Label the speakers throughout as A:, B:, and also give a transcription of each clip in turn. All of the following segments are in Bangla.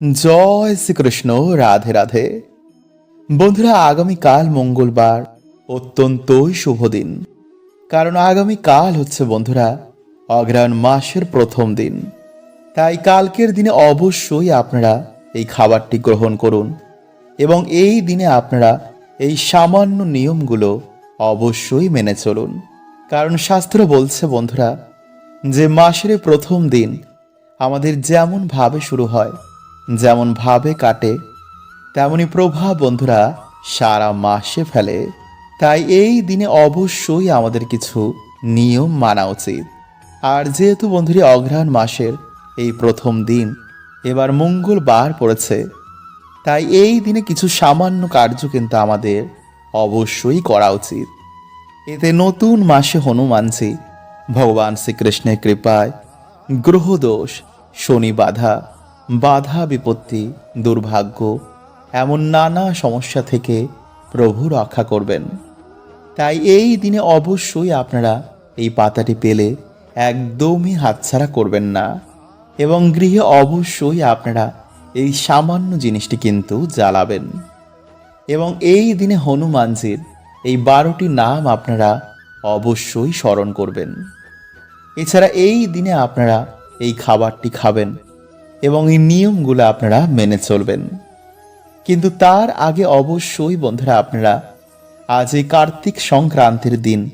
A: জয় শ্রীকৃষ্ণ, রাধে রাধে। বন্ধুরা, আগামীকাল মঙ্গলবার, অত্যন্তই শুভ দিন। কারণ আগামীকাল হচ্ছে বন্ধুরা অগ্রহায়ণ মাসের প্রথম দিন। তাই কালকের দিনে অবশ্যই আপনারা এই খাবারটি গ্রহণ করুন এবং এই দিনে আপনারা এই সামান্য নিয়মগুলো অবশ্যই মেনে চলুন। কারণ শাস্ত্র বলছে, বন্ধুরা, যে মাসের প্রথম দিন আমাদের যেমন ভাবে শুরু হয় যেমন ভাবে কাটে, তেমনি প্রভাব বন্ধুরা সারা মাসে ফেলে। তাই এই দিনে অবশ্যই আমাদের কিছু নিয়ম মানা উচিত। আর যেহেতু বন্ধুরা অগ্রহায়ণ মাসের এই প্রথম দিন, এবার মঙ্গলবার পড়েছে, তাই এই দিনে কিছু সামান্য কার্য কিন্তু আমাদের অবশ্যই করা উচিত। এতে নতুন মাসে হনুমানজি, ভগবান শ্রীকৃষ্ণের কৃপায় গ্রহদোষ, শনি বাধা বাধা বিপত্তি, দুর্ভাগ্য, এমন নানা সমস্যা থেকে প্রভু রক্ষা করবেন। তাই এই দিনে অবশ্যই আপনারা এই পাতাটি পেলে একদমই হাতছাড়া করবেন না এবং গৃহে অবশ্যই আপনারা এই সামান্য জিনিসটি কিন্তু জ্বালাবেন। এবং এই দিনে হনুমানজির এই বারোটি নাম আপনারা অবশ্যই স্মরণ করবেন। এছাড়া এই দিনে আপনারা এই খাবারটি খাবেন। এবং এই নিয়মগুলো আপনারা মেনে চলবেন। কিন্তু তার আগে অবশ্যই বন্ধুরা আপনারা আজ এই কার্তিক সংক্রান্তির দিন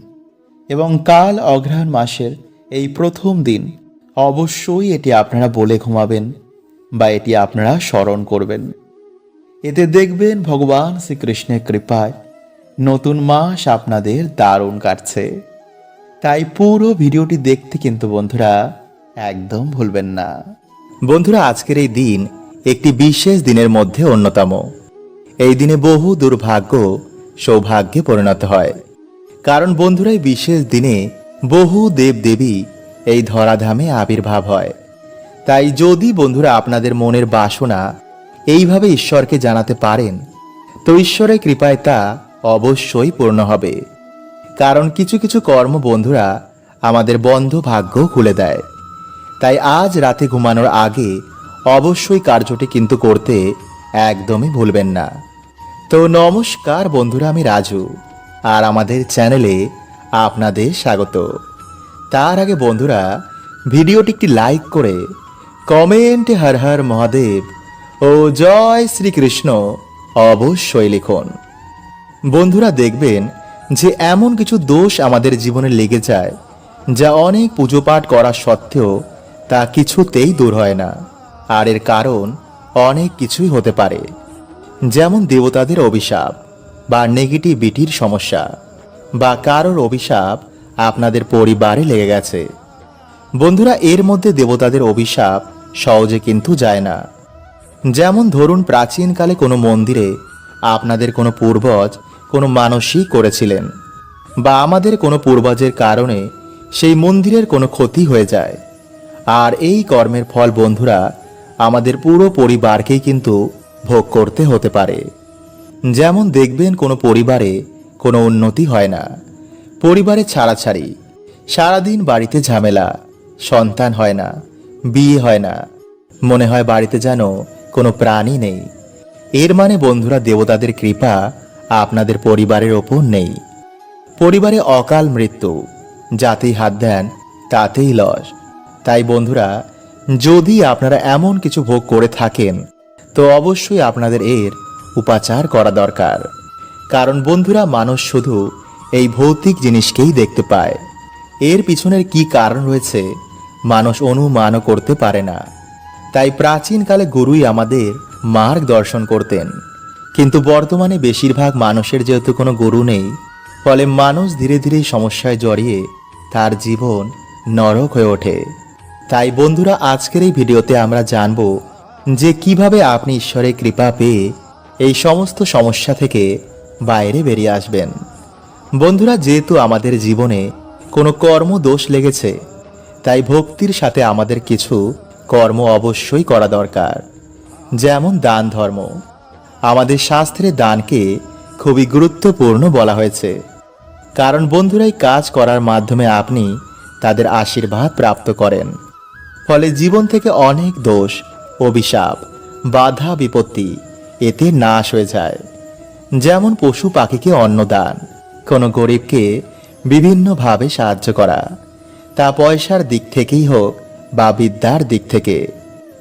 A: এবং কাল অগ্রহায়ণ মাসের এই প্রথম দিন অবশ্যই এটি আপনারা বলে ঘুমাবেন বা এটি আপনারা স্মরণ করবেন। এতে দেখবেন ভগবান শ্রীকৃষ্ণের কৃপায় নতুন মাস আপনাদের দারুণ কাটছে। তাই পুরো ভিডিওটি দেখতে কিন্তু বন্ধুরা একদম ভুলবেন না। বন্ধুরা, আজকের এই দিন একটি বিশেষ দিনের মধ্যে অন্যতম। এই দিনে বহু দুর্ভাগ্য, সৌভাগ্যে পরিণত হয়। কারণ বন্ধুরা, এই বিশেষ দিনে বহু দেবদেবী এই ধরাধামে আবির্ভাব হয়। তাই যদি বন্ধুরা আপনাদের মনের বাসনা এইভাবে ঈশ্বরকে জানাতে পারেন, তো ঈশ্বরের কৃপায় তা অবশ্যই পূর্ণ হবে। কারণ কিছু কিছু কর্ম বন্ধুরা আমাদের বন্ধ ভাগ্য খুলে দেয়। তাই আজ রাতে ঘুমানোর আগে অবশ্যই কার্যটি কিন্তু করতে একদমই ভুলবেন না। তো নমস্কার বন্ধুরা, আমি রাজু আর আমাদের চ্যানেলে আপনাদের স্বাগত। তার আগে বন্ধুরা, ভিডিওটি একটি লাইক করে কমেন্ট হর হর মহাদেব ও জয় শ্রীকৃষ্ণ অবশ্যই লিখুন। বন্ধুরা, দেখবেন যে এমন কিছু দোষ আমাদের জীবনে লেগে যায় যা অনেক পুজো পাঠ করা সত্ত্বেও তা কিছুতেই দূর হয় না। আর এর কারণ অনেক কিছুই হতে পারে। যেমন দেবতাদের অভিশাপ বা নেগেটিভিটির সমস্যা বা কারোর অভিশাপ আপনাদের পরিবারে লেগে গেছে। বন্ধুরা, এর মধ্যে দেবতাদের অভিশাপ সহজে কিন্তু যায় না। যেমন ধরুন, প্রাচীনকালে কোনো মন্দিরে আপনাদের কোনো পূর্বজ কোনো মানসিক করেছিলেন বা আমাদের কোনো পূর্বজের কারণে সেই মন্দিরের কোনো ক্ষতি হয়ে যায়। আর এই কর্মের ফল বন্ধুরা, আমাদের পুরো পরিবারকেই কিন্তু ভোগ করতে হতে পারে। যেমন দেখবেন কোনো পরিবারে কোনো উন্নতি হয় না। পরিবারে ছাড়াছাড়ি, সারাদিন বাড়িতে ঝামেলা, সন্তান হয় না, বিয়ে হয় না, মনে হয় বাড়িতে যেন কোনো প্রাণী নেই। এর মানে বন্ধুরা, দেবতাদের কৃপা আপনাদের পরিবারের ওপর নেই। পরিবারে অকাল মৃত্যু, যাতেই হাত দেন, তাতেই লস। তাই বন্ধুরা, যদি আপনারা এমন কিছু ভোগ করে থাকেন, তো অবশ্যই আপনাদের এর উপাচার করা দরকার। কারণ বন্ধুরা, মানুষ শুধু এই ভৌতিক জিনিসকেই দেখতে পায়। এর পিছনের কি কারণ রয়েছে, মানুষ অনুমানও করতে পারে না। তাই প্রাচীনকালে গুরুই আমাদের মার্গ দর্শন করতেন। কিন্তু বর্তমানে বেশিরভাগ মানুষের যেহেতু কোনো গুরু নেই, ফলে মানুষ ধীরে ধীরে সমস্যায় জড়িয়ে তার জীবন নরক হয়ে ওঠে। তাই বন্ধুরা, আজকের এই ভিডিওতে আমরা জানব যে কীভাবে আপনি ঈশ্বরের কৃপা পেয়ে এই সমস্ত সমস্যা থেকে বাইরে বেরিয়ে আসবেন। বন্ধুরা, যেহেতু আমাদের জীবনে কোনো কর্ম দোষ লেগেছে, তাই ভক্তির সাথে আমাদের কিছু কর্ম অবশ্যই করা দরকার। যেমন দান ধর্ম। আমাদের শাস্ত্রে দানকে খুবই গুরুত্বপূর্ণ বলা হয়েছে। কারণ বন্ধুরাই কাজ করার মাধ্যমে আপনি তাদের আশীর্বাদ প্রাপ্ত করেন। ফলে জীবন থেকে অনেক দোষ অভিশাপ, বাধা, বিপত্তি এতে নাশ হয়ে যায়। যেমন পশু পাখিকে অন্নদান, কোনো গরিবকে বিভিন্নভাবে সাহায্য করা, তা পয়সার দিক থেকেই হোক বা বিদ্যার দিক থেকে।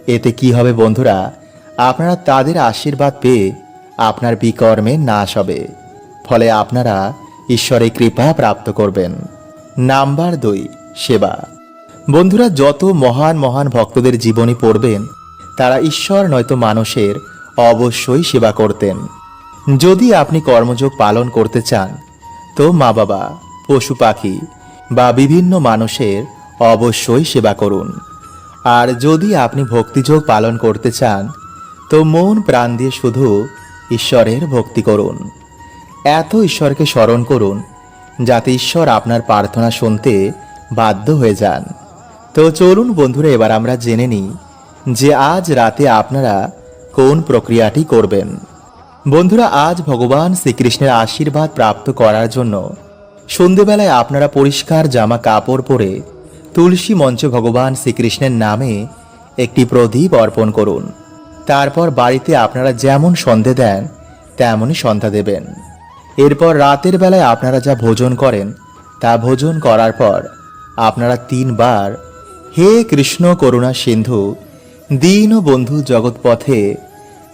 A: এতে কি হবে বন্ধুরা? আপনারা তাদের আশীর্বাদ পেয়ে আপনার বিকর্মে নাশ হবে। ফলে আপনারা ঈশ্বরের কৃপা প্রাপ্ত করবেন। নাম্বার দুই, সেবা। বন্ধুরা, যত মহান মহান ভক্তদের জীবনী পড়বেন, তারা ঈশ্বর নয়তো মানুষের অবশ্যই সেবা করতেন। যদি আপনি কর্মযোগ পালন করতে চান, তো মা বাবা, পশু পাখি বা বিভিন্ন মানুষের অবশ্যই সেবা করুন। আর যদি আপনি ভক্তিযোগ পালন করতে চান, তো মন প্রাণ দিয়ে শুধু ঈশ্বরের ভক্তি করুন। এত ঈশ্বরকে স্মরণ করুন, যাতে ঈশ্বর আপনার প্রার্থনা শুনতে বাধ্য হয়ে যান। তো চলুন বন্ধুরা, এবার আমরা জেনে নিই যে আজ রাতে আপনারা কোন প্রক্রিয়াটি করবেন। বন্ধুরা, আজ ভগবান শ্রীকৃষ্ণের আশীর্বাদ প্রাপ্ত করার জন্য সন্ধেবেলায় আপনারা পরিষ্কার জামা কাপড় পরে তুলসী মঞ্চ ভগবান শ্রীকৃষ্ণের নামে একটি প্রদীপ অর্পণ করুন। তারপর বাড়িতে আপনারা যেমন সন্ধে দেন, তেমনই সন্ধ্যা দেবেন। এরপর রাতের বেলায় আপনারা যা ভোজন করেন, তা ভোজন করার পর আপনারা তিনবার হে কৃষ্ণ করুণা সিন্ধু, দীন বন্ধু জগৎপথে,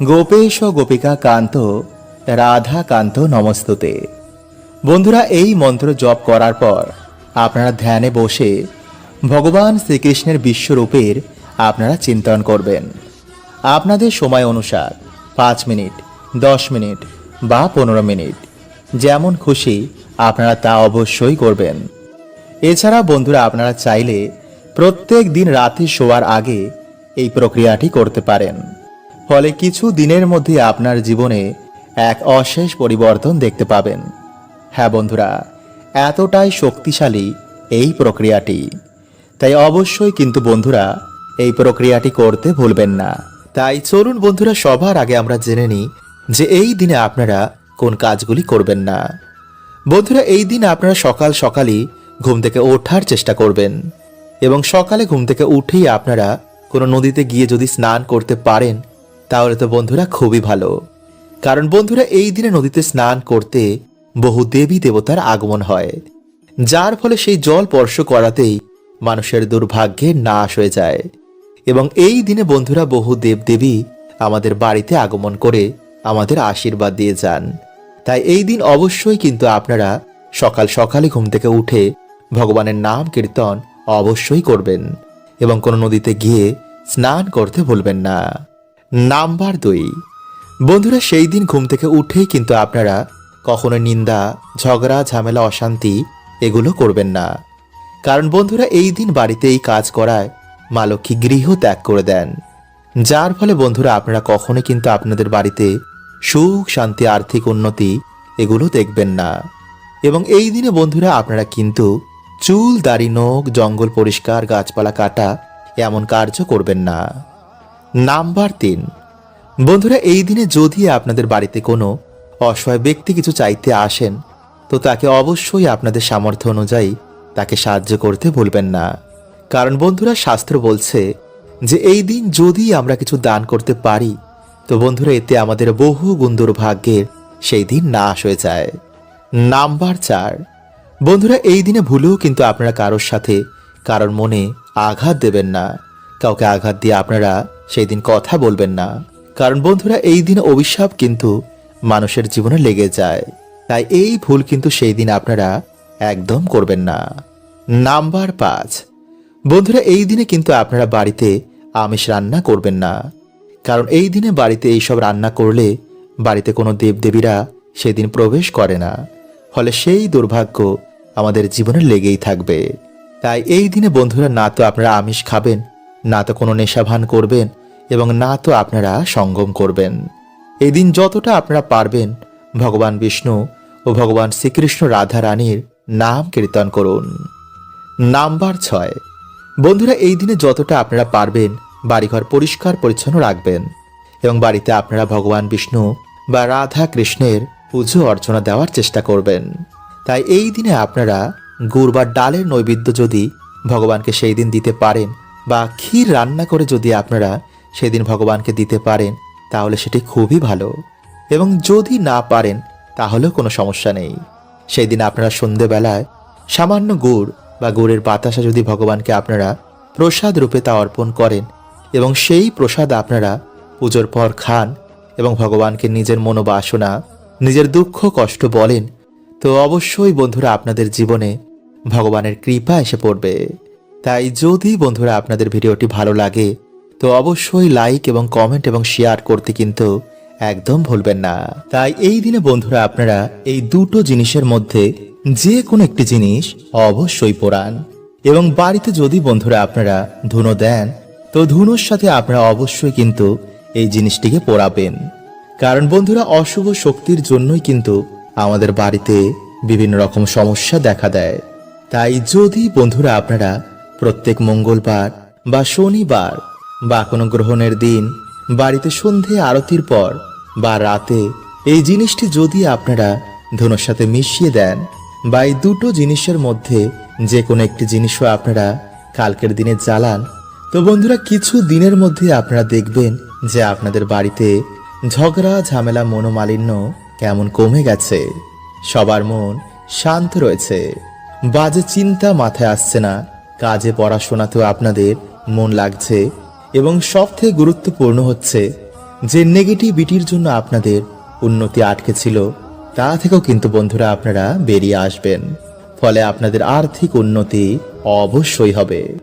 A: গোপেশ গোপিকা কান্ত, রাধা কান্ত নমস্তুতে। বন্ধুরা, এই মন্ত্র জপ করার পর আপনারা ধ্যানে বসে ভগবান শ্রীকৃষ্ণের বিশ্বরূপের আপনারা চিন্তন করবেন। আপনাদের সময় অনুসার পাঁচ মিনিট, দশ মিনিট বা পনেরো মিনিট, যেমন খুশি আপনারা তা অবশ্যই করবেন। এছাড়া বন্ধুরা, আপনারা চাইলে প্রত্যেক দিন রাতে শোয়ার আগে এই প্রক্রিয়াটি করতে পারেন। ফলে কিছু দিনের মধ্যে আপনার জীবনে এক অশেষ পরিবর্তন দেখতে পাবেন। হ্যাঁ বন্ধুরা, এতটাই শক্তিশালী এই প্রক্রিয়াটি। তাই অবশ্যই কিন্তু বন্ধুরা, এই প্রক্রিয়াটি করতে ভুলবেন না। তাই চলুন বন্ধুরা, সবার আগে আমরা জেনে নিই যে এই দিনে আপনারা কোন কাজগুলি করবেন না। বন্ধুরা, এই দিন আপনারা সকাল সকালই ঘুম থেকে ওঠার চেষ্টা করবেন। এবং সকালে ঘুম থেকে উঠেই আপনারা কোনো নদীতে গিয়ে যদি স্নান করতে পারেন, তাহলে তো বন্ধুরা খুবই ভালো। কারণ বন্ধুরা, এই দিনে নদীতে স্নান করতে বহু দেবী দেবতার আগমন হয়, যার ফলে সেই জল স্পর্শ করাতেই মানুষের দুর্ভাগ্যের নাশ হয়ে যায়। এবং এই দিনে বন্ধুরা বহু দেবদেবী আমাদের বাড়িতে আগমন করে আমাদের আশীর্বাদ দিয়ে যান। তাই এই দিন অবশ্যই কিন্তু আপনারা সকাল সকালে ঘুম থেকে উঠে ভগবানের নাম কীর্তন অবশ্যই করবেন এবং কোনো নদীতে গিয়ে স্নান করতে ভুলবেন না। নাম্বার দুই, বন্ধুরা সেই দিন ঘুম থেকে উঠেই কিন্তু আপনারা কখনো নিন্দা, ঝগড়া, ঝামেলা, অশান্তি এগুলো করবেন না। কারণ বন্ধুরা এই দিন বাড়িতে এই কাজ করায় মা গৃহ ত্যাগ করে দেন। যার ফলে বন্ধুরা আপনারা কখনো কিন্তু আপনাদের বাড়িতে সুখ, শান্তি, আর্থিক উন্নতি এগুলো দেখবেন না। এবং এই দিনে বন্ধুরা আপনারা কিন্তু চুল, দাড়ি, নখ, জঙ্গল পরিষ্কার, গাছপালা কাটা এমন কার্য করবেন না। নাম্বার তিন। বন্ধুরা, এই দিনে যদি আপনাদের বাড়িতে কোনো অসহায় ব্যক্তি কিছু চাইতে আসেন, তো তাকে অবশ্যই আপনাদের সামর্থ্য অনুযায়ী তাকে সাহায্য করতে ভুলবেন না। কারণ বন্ধুরা, শাস্ত্র বলছে যে, এই দিন যদি আমরা কিছু দান করতে পারি, তো বন্ধুরা, এতে আমাদের বহু গুণ দুর্ভাগ্যের সেই দিন নাশ হয়ে যায়। নাম্বার চার। বন্ধুরা, এই দিনে ভুলেও কিন্তু আপনারা কারোর সাথে কারোর মনে আঘাত দেবেন না। কাউকে আঘাত দিয়ে আপনারা সেই দিন কথা বলবেন না। কারণ বন্ধুরা, এই দিন অভিশাপ কিন্তু মানুষের জীবনে লেগে যায়। তাই এই ভুল কিন্তু সেই দিন আপনারা একদম করবেন না। নাম্বার পাঁচ। বন্ধুরা, এই দিনে কিন্তু আপনারা বাড়িতে আমিষ রান্না করবেন না। কারণ এই দিনে বাড়িতে এইসব রান্না করলে বাড়িতে কোনো দেবদেবীরা সেদিন প্রবেশ করে না। ফলে সেই দুর্ভাগ্য আমাদের জীবনে লেগেই থাকবে। তাই এই দিনে বন্ধুরা, না তো আপনারা আমিষ খাবেন, না তো কোনো নেশাভান করবেন, এবং না তো আপনারা সঙ্গম করবেন। এই দিন যতটা আপনারা পারবেন, ভগবান বিষ্ণু ও ভগবান শ্রীকৃষ্ণ রাধা রানীর নাম কীর্তন করুন। নাম্বার ছয়। বন্ধুরা, এই দিনে যতটা আপনারা পারবেন, বাড়িঘর পরিষ্কার পরিচ্ছন্ন রাখবেন, এবং বাড়িতে আপনারা ভগবান বিষ্ণু বা রাধা কৃষ্ণের পুজো অর্চনা দেওয়ার চেষ্টা করবেন। তাই এই দিনে আপনারা গুড় বা ডালের নৈবেদ্য যদি ভগবানকে সেই দিন দিতে পারেন, বা ক্ষীর রান্না করে যদি আপনারা সেদিন ভগবানকে দিতে পারেন, তাহলে সেটি খুবই ভালো। এবং যদি না পারেন, তাহলেও কোনো সমস্যা নেই। সেই দিন আপনারা সন্ধেবেলায় সামান্য গুড় বা গুড়ের বাতাসা যদি ভগবানকে আপনারা প্রসাদ রূপে তা অর্পণ করেন, এবং সেই প্রসাদ আপনারা পুজোর পর খান এবং ভগবানকে নিজের মনোবাসনা, নিজের দুঃখ কষ্ট বলেন তো অবশ্যই বন্ধুরা আপনাদের জীবনে ভগবানের কৃপা এসে পড়বে। তাই যদি বন্ধুরা আপনাদের ভিডিওটি ভালো লাগে, তো অবশ্যই লাইক এবং কমেন্ট এবং শেয়ার করতে কিন্তু একদম ভুলবেন না। তাই এই দিনে বন্ধুরা আপনারা এই দুটো জিনিসের মধ্যে যে কোনো একটি জিনিস অবশ্যই পোড়ান। এবং বাড়িতে যদি বন্ধুরা আপনারা ধুনো দেন, তো ধুনোর সাথে আপনারা অবশ্যই কিন্তু এই জিনিসটিকে পোড়াবেন। কারণ বন্ধুরা অশুভ শক্তির জন্যই কিন্তু আমাদের বাড়িতে বিভিন্ন রকম সমস্যা দেখা দেয়। তাই যদি বন্ধুরা আপনারা প্রত্যেক মঙ্গলবার বা শনিবার বা কোনো গ্রহণের দিন বাড়িতে সন্ধে আরতির পর বা রাতে এই জিনিসটি যদি আপনারা ধনুর সাথে মিশিয়ে দেন বা এই দুটো জিনিসের মধ্যে যে কোনো একটি জিনিসও আপনারা কালকের দিনে জ্বালান, তো বন্ধুরা কিছু দিনের মধ্যে আপনারা দেখবেন যে আপনাদের বাড়িতে ঝগড়া, ঝামেলা, মনোমালিন্য কেমন কমে গেছে। সবার মন শান্ত রয়েছে। বাজে চিন্তা মাথায় আসছে না। কাজে পড়াশোনাতেও আপনাদের মন লাগছে এবং সব থেকে গুরুত্বপূর্ণ হচ্ছে যে নেগেটিভিটির জন্য আপনাদের উন্নতি আটকে ছিল, তা থেকেও কিন্তু বন্ধুরা আপনারা বেরিয়ে আসবেন। ফলে আপনাদের আর্থিক উন্নতি অবশ্যই হবে।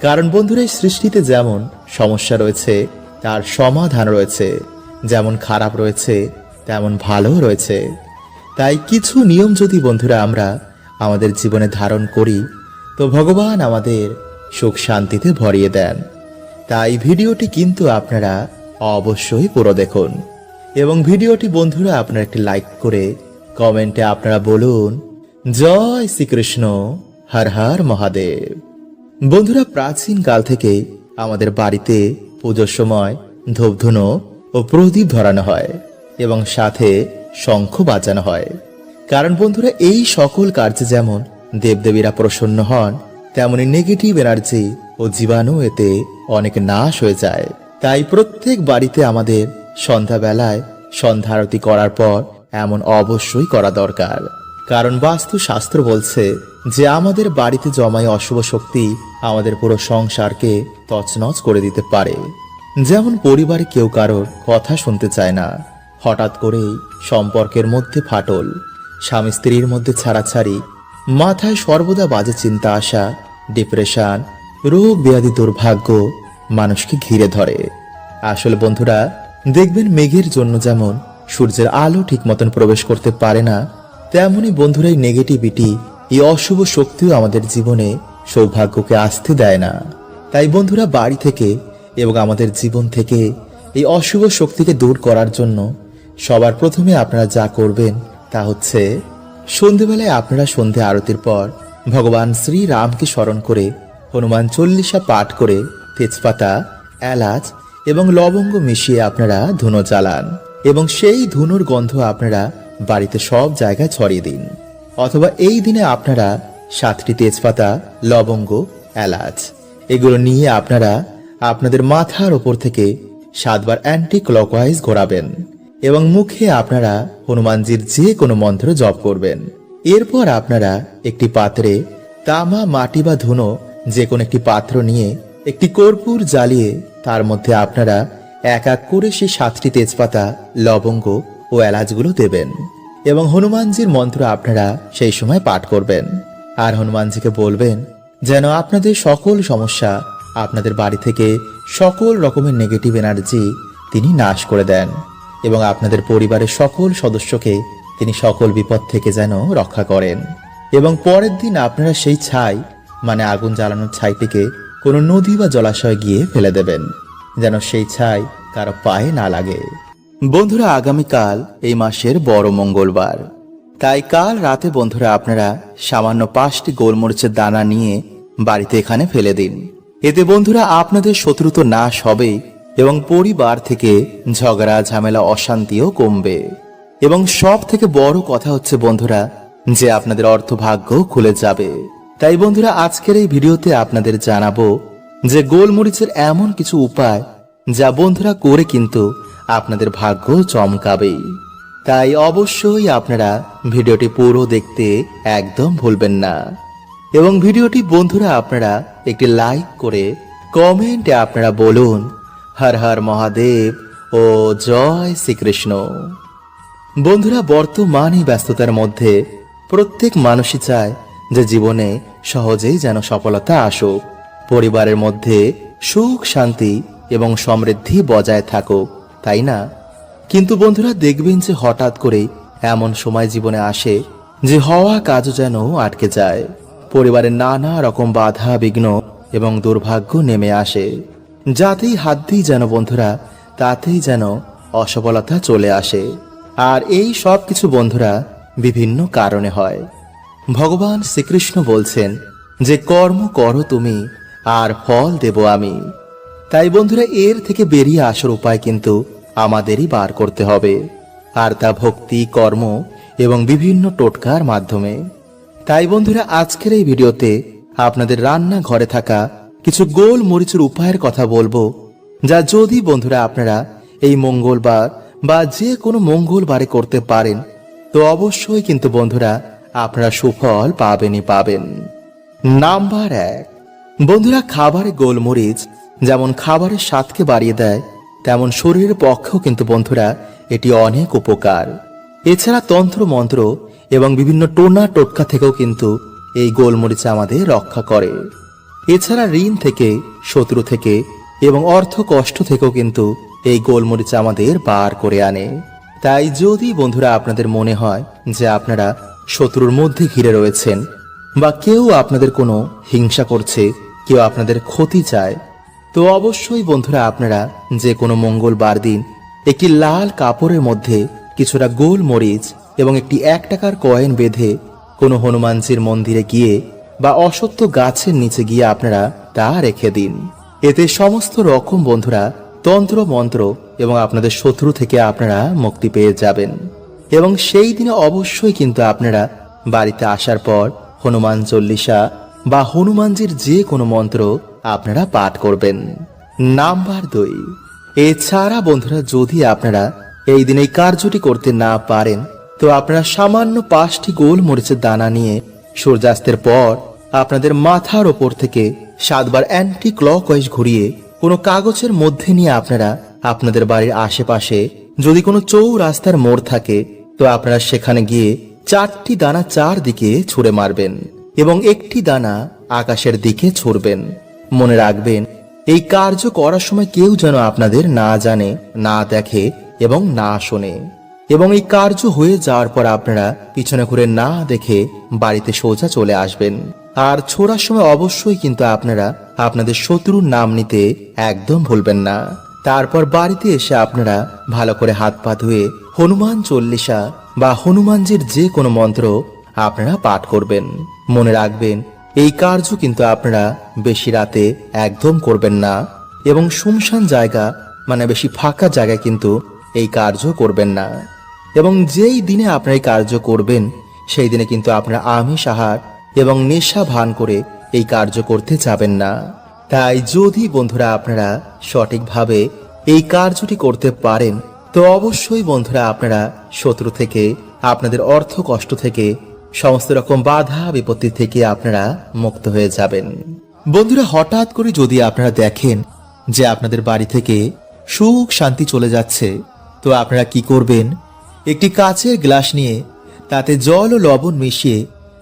A: কারণ বন্ধুরা সৃষ্টিতে যেমন সমস্যা রয়েছে, তার সমাধান রয়েছে। যেমন খারাপ রয়েছে তেমন ভালো রয়েছে। তাই কিছু নিয়ম যদি বন্ধুরা আমরা আমাদের জীবনে ধারণ করি, তো ভগবান আমাদের সুখ শান্তিতে ভরিয়ে দেন। তাই ভিডিওটি কিন্তু আপনারা অবশ্যই পুরো দেখুন। এবং ভিডিওটি বন্ধুরা আপনারা একটি লাইক করে কমেন্টে আপনারা বলুন, জয় শ্রীকৃষ্ণ, হর হর মহাদেব। বন্ধুরা, প্রাচীন কাল থেকে আমাদের বাড়িতে পুজোর সময় ধূপধুনো ও প্রদীপ ধরানো হয়। এবং সাথে শঙ্খ বাজানো হয়। কারণ বন্ধুরা, এই সকল কার্যে যেমন দেবদেবীরা প্রসন্ন হন, তেমনি নেগেটিভ এনার্জি ও জীবাণু এতে অনেক নাশ হয়ে যায়। তাই প্রত্যেক বাড়িতে আমাদের সন্ধ্যাবেলায় সন্ধ্যা আরতি করার পর এমন অবশ্যই করা দরকার। কারণ বাস্তু শাস্ত্র বলছে যে, আমাদের বাড়িতে জমায় অশুভ শক্তি আমাদের পুরো সংসারকে তছনছ করে দিতে পারে। যেমন পরিবারে কেউ কারোর কথা শুনতে চায় না হঠাৎ করেই সম্পর্কের মধ্যে ফাটল। স্বামী স্ত্রীর মধ্যে ছাড়াছাড়ি, মাথায় সর্বদা বাজে চিন্তা আসা ডিপ্রেশন রোগ ব্যাধি দুর্ভাগ্য মানুষকে ঘিরে ধরে। আসলে বন্ধুরা, দেখবেন মেঘের জন্য যেমন সূর্যের আলো ঠিক মতন প্রবেশ করতে পারে না, তেমনি বন্ধুরা এই নেগেটিভিটি এই অশুভ শক্তিও আমাদের জীবনে সৌভাগ্যকে আসতে দেয় না। তাই বন্ধুরা, বাড়ি থেকে এবং আমাদের জীবন থেকে এই অশুভ শক্তিকে দূর করার জন্য সবার প্রথমে আপনারা যা করবেন তা হচ্ছে, সন্ধেবেলায় আপনারা সন্ধে আরতির পর ভগবান শ্রী রামকে স্মরণ করে হনুমান চল্লিশা পাঠ করে তেজপাতা, এলাচ এবং লবঙ্গ মিশিয়ে আপনারা ধুনো জ্বালান এবং সেই ধুনোর গন্ধ আপনারা বাড়িতে সব জায়গায় ছড়িয়ে দিন। অথবা এই দিনে আপনারা সাতটি তেজপাতা, লবঙ্গ, এলাচ এগুলো নিয়ে আপনারা আপনাদের মাথার ওপর থেকে সাতবার অ্যান্টি ক্লকওয়াইজ ঘোরাবেন। এবং মুখে আপনারা হনুমানজির যে কোনো মন্ত্র জপ করবেন। এরপর আপনারা একটি পাত্রে তামা, মাটি বা ধুনো, যে কোনো একটি পাত্র নিয়ে একটি কর্পূর জ্বালিয়ে তার মধ্যে আপনারা এক এক করে সেই সাতটি তেজপাতা, লবঙ্গ ও এলাচগুলো দেবেন এবং হনুমানজির মন্ত্র আপনারা সেই সময় পাঠ করবেন। আর হনুমানজিকে বলবেন, যেন আপনাদের সকল সমস্যা আপনাদের বাড়ি থেকে সকল রকমের নেগেটিভ এনার্জি তিনি নাশ করে দেন। এবং আপনাদের পরিবারের সকল সদস্যকে তিনি সকল বিপদ থেকে যেন রক্ষা করেন। এবং পরের দিন আপনারা সেই ছাই মানে আগুন জ্বালানোর ছাইটিকে কোনো নদী বা জলাশয়ে গিয়ে ফেলে দেবেন, যেন সেই ছাই কারও পায়ে না লাগে। বন্ধুরা, আগামীকাল এই মাসের বড় মঙ্গলবার। তাই কাল রাতে বন্ধুরা, আপনারা সামান্য পাঁচটি গোলমরিচের দানা নিয়ে বাড়িতে এখানে ফেলে দিন। এতে বন্ধুরা, আপনাদের শত্রু তো নাশ হবে এবং পরিবার থেকে ঝগড়া, ঝামেলা, অশান্তিও কমবে। এবং সব থেকে বড় কথা হচ্ছে, বন্ধুরা, যে আপনাদের অর্থভাগ্য খুলে যাবে। তাই বন্ধুরা, আজকের এই ভিডিওতে আপনাদের জানাব যে গোলমরিচের এমন কিছু উপায় যা বন্ধুরা করে কিন্তু আপনাদের ভাগ্য চমকাবেই তাই অবশ্যই আপনারা ভিডিওটি পুরো দেখতে একদম ভুলবেন না। এবং ভিডিওটি বন্ধুরা, আপনারা একটি লাইক করে কমেন্টে আপনারা বলুন হর হর মহাদেব ও জয় শ্রীকৃষ্ণ। বন্ধুরা, বর্তমান এই ব্যস্ততার মধ্যে প্রত্যেক মানুষই চায় যে জীবনে সহজেই যেন সফলতা আসুক। পরিবারের মধ্যে সুখ, শান্তি এবং সমৃদ্ধি বজায় থাকুক, তাই না? কিন্তু বন্ধুরা, দেখবেন যে হঠাৎ করে এমন সময় জীবনে আসে যে হওয়া কাজও যেন আটকে যায়। পরিবারের নানা রকম বাধা, বিঘ্ন এবং দুর্ভাগ্য নেমে আসে। যাতেই হাত দিই যেন বন্ধুরা, তাতেই যেন অসফলতা চলে আসে। আর এই সব কিছু বন্ধুরা বিভিন্ন কারণে হয়। ভগবান শ্রীকৃষ্ণ বলছেন যে, কর্ম করো তুমি, আর ফল দেব আমি। তাই বন্ধুরা, এর থেকে বেরিয়ে আসার উপায় কিন্তু আমাদেরই বার করতে হবে। আর তা ভক্তি, কর্ম এবং বিভিন্ন টোটকার মাধ্যমে। তাই বন্ধুরা, আজকের এই ভিডিওতে আপনাদের রান্না ঘরে থাকা কিছু গোল মরিচের উপায়ের কথা বলব, যা যদি বন্ধুরা আপনারা এই মঙ্গলবার বা যে কোনো মঙ্গলবারে করতে পারেন, তো অবশ্যই কিন্তু বন্ধুরা আপনারা সুফল পাবেনই পাবেন। নাম্বার এক, বন্ধুরা খাবারে গোলমরিচ যেমন খাবারের স্বাদকে বাড়িয়ে দেয়, তেমন শরীরের পক্ষেও কিন্তু বন্ধুরা এটি অনেক উপকার। এছাড়া তন্ত্র মন্ত্র এবং বিভিন্ন টোনা টোটকা থেকেও কিন্তু এই গোলমরিচ আমাদের রক্ষা করে। এছাড়া ঋণ থেকে, শত্রু থেকে এবং অর্থ কষ্ট থেকেও কিন্তু এই গোলমরিচ আমাদের বার করে আনে। তাই যদি বন্ধুরা আপনাদের মনে হয় যে আপনারা শত্রুর মধ্যে ঘিরে রয়েছেন বা কেউ আপনাদের কোনো হিংসা করছে, কেউ আপনাদের ক্ষতি চায়, তো অবশ্যই বন্ধুরা আপনারা যে কোনো মঙ্গলবার দিন একটি লাল কাপড়ের মধ্যে কিছুটা গোলমরিচ এবং একটি এক টাকার কয়েন বেঁধে কোনো হনুমানজির মন্দিরে গিয়ে বা অসত্য গাছের নিচে গিয়ে আপনারা তা রেখে দিন। এতে সমস্ত রকম বন্ধুরা তন্ত্র মন্ত্র এবং আপনাদের শত্রু থেকে আপনারা মুক্তি পেয়ে যাবেন। এবং সেই দিনে অবশ্যই কিন্তু আপনারা বাড়িতে আসার পর হনুমান চল্লিশা বা হনুমানজির যে কোনো মন্ত্র আপনারা পাঠ করবেন। নাম্বার দুই। এছাড়া বন্ধুরা যদি আপনারা এই দিনে কার্যটি করতে না পারেন, তো আপনারা সামান্য পাঁচটি গোল মরিচের দানা নিয়ে সূর্যাস্তের পর আপনাদের মাথার ওপর থেকে সাতবার অ্যান্টি ক্লক ঘুরিয়ে কোনো কাগজের মধ্যে নিয়ে আপনারা আপনাদের বাড়ির আশেপাশে যদি কোনো চৌ রাস্তার মোড় থাকে, তো আপনারা সেখানে গিয়ে চারটি দানা চারদিকে ছুঁড়ে মারবেন এবং একটি দানা আকাশের দিকে ছুড়বেন। মনে রাখবেন, এই কার্য করার সময় কেউ যেন আপনাদের না জানে, না দেখে এবং না শোনে। এবং এই কার্য হয়ে যাওয়ার পর আপনারা পিছনে ঘুরে না দেখে বাড়িতে সোজা চলে আসবেন। আর ছোড়ার সময় অবশ্যই কিন্তু আপনারা আপনাদের শত্রুর নাম নিতে একদম ভুলবেন না। তারপর বাড়িতে এসে আপনারা ভালো করে হাত পা ধুয়ে হনুমান চল্লিশা বা হনুমানজির যে কোনো মন্ত্র আপনারা পাঠ করবেন। মনে রাখবেন, এই কার্য কিন্তু আপনারা বেশি রাতে একদম করবেন না এবং শুমশান জায়গা মানে বেশি ফাঁকা জায়গায় কিন্তু এই কার্য করবেন না। এবং যেই দিনে আপনারা এই কার্য করবেন, সেই দিনে কিন্তু আপনারা আমিষ, আহার এবং নেশা ভান করে এই কার্য করতে যাবেন না। তাই যদি বন্ধুরা আপনারা সঠিকভাবে এই কার্যটি করতে পারেন, তো অবশ্যই বন্ধুরা আপনারা শত্রু থেকে, আপনাদের অর্থ কষ্ট থেকে, সমস্ত রকম বাধা বিপত্তি থেকে আপনারা মুক্ত হয়ে যাবেন। বন্ধুরা, হঠাৎ করে যদি আপনারা দেখেন যে আপনাদের বাড়ি থেকে সুখ শান্তি চলে যাচ্ছে, তো আপনারা কি করবেন? একটি কাচের গ্লাস নিয়ে তাতে জল ও লবণ মিশিয়ে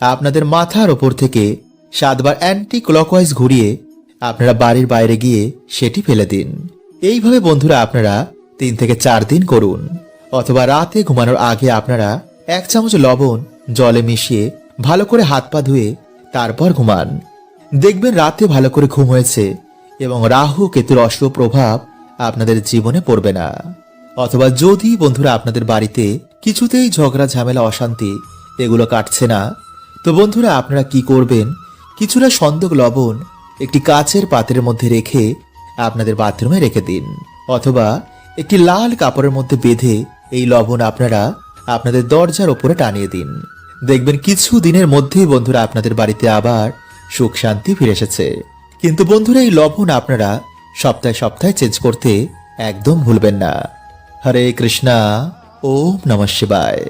A: আপনাদের মাথার ওপর থেকে সাতবার অ্যান্টি ক্লকওয়াইজ ঘুরিয়ে আপনারা বাড়ির বাইরে গিয়ে সেটি ফেলে দিন। এইভাবে বন্ধুরা আপনারা তিন থেকে চার দিন করুন। অথবা রাতে ঘুমানোর আগে আপনারা এক চামচ লবণ জলে মিশিয়ে ভালো করে হাত পা ধুয়ে তারপর ঘুমান। দেখবেন রাতে ভালো করে ঘুম হয়েছে এবং রাহু, কেতুর অশুভ প্রভাব আপনাদের জীবনে পড়বে না। অথবা যদি বন্ধুরা আপনাদের বাড়িতে কিছুতেই ঝগড়া, ঝামেলা, অশান্তি এগুলো কাটছে না তো বন্ধুরা, আপনারা কি করবেন? কিছুটা সন্দক লবণ একটি কাচের পাত্রের মধ্যে রেখে আপনাদের বাথরুমে রেখে দিন। অথবা একটি লাল কাপড়ের মধ্যে বেঁধে এই লবণ আপনারা আপনাদের দরজার ওপরে টানিয়ে দিন। দেখবেন কিছু দিনের মধ্যেই বন্ধুরা আপনাদের বাড়িতে আবার সুখ শান্তি ফিরে এসেছে। কিন্তু বন্ধুরা, এই লবণ আপনারা সপ্তাহে সপ্তাহে চেঞ্জ করতে একদম ভুলবেন না। হরে কৃষ্ণা, ওম নমঃ শিবায়।